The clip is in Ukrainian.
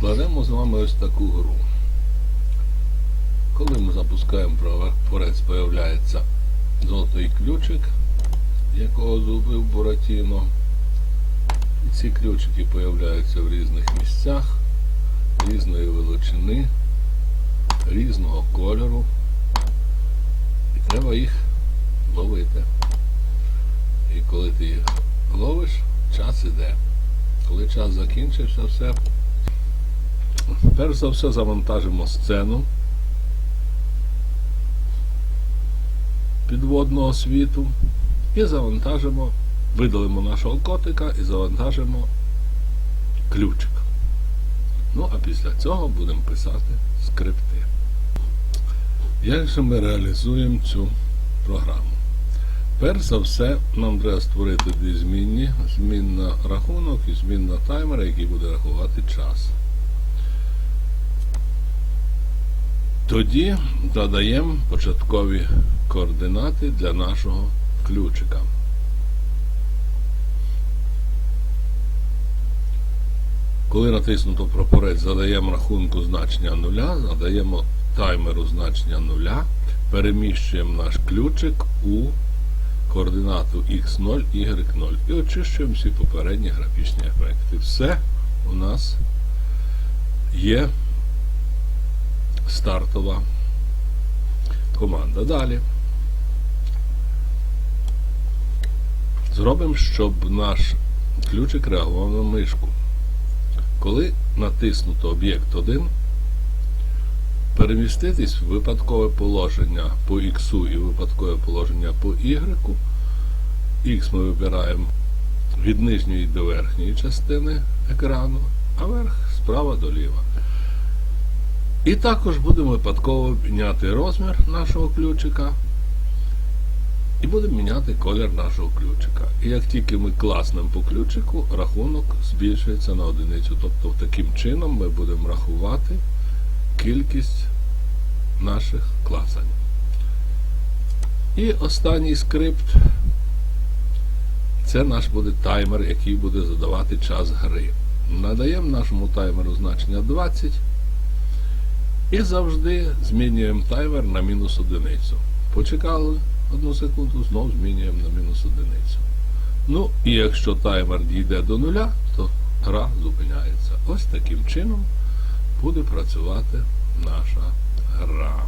Складемо з вами ось таку гру. Коли ми запускаємо прапорець, появляється золотий ключик, якого зубив Буратіно. І ці ключики появляються в різних місцях, різної величини, різного кольору. І треба їх ловити. І коли ти їх ловиш, час іде. Коли час закінчився, все. Перш за все завантажимо сцену підводного світу і завантажимо, видалимо нашого котика і завантажимо ключик. Ну, а після цього будемо писати скрипти. Як же ми реалізуємо цю програму? Перш за все, нам треба створити дві змінні, змінна рахунок і змінна таймер, який буде рахувати час. Тоді додаємо початкові координати для нашого ключика. Коли натиснуто прапорець, задаємо рахунку значення нуля, задаємо таймеру значення нуля, переміщуємо наш ключик у координату x0, y0 і очищуємо всі попередні графічні ефекти. Все у нас є стартова команда. Далі. Зробимо, щоб наш ключик реагував на мишку. Коли натиснуто об'єкт 1, переміститись в випадкове положення по X і випадкове положення по Y. X ми вибираємо від нижньої до верхньої частини екрану, а верх справа до ліва. І також будемо випадково міняти розмір нашого ключика. І будемо міняти колір нашого ключика. І як тільки ми класнемо по ключику, рахунок збільшується на одиницю. Тобто таким чином ми будемо рахувати кількість наших класань. І останній скрипт це наш буде таймер, який буде задавати час гри. Надаємо нашому таймеру значення 20 і завжди змінюємо таймер на мінус одиницю. Почекали одну секунду, знову змінюємо на мінус одиницю. Ну, і якщо таймер дійде до нуля, то гра зупиняється. Ось таким чином буде працювати наша гра.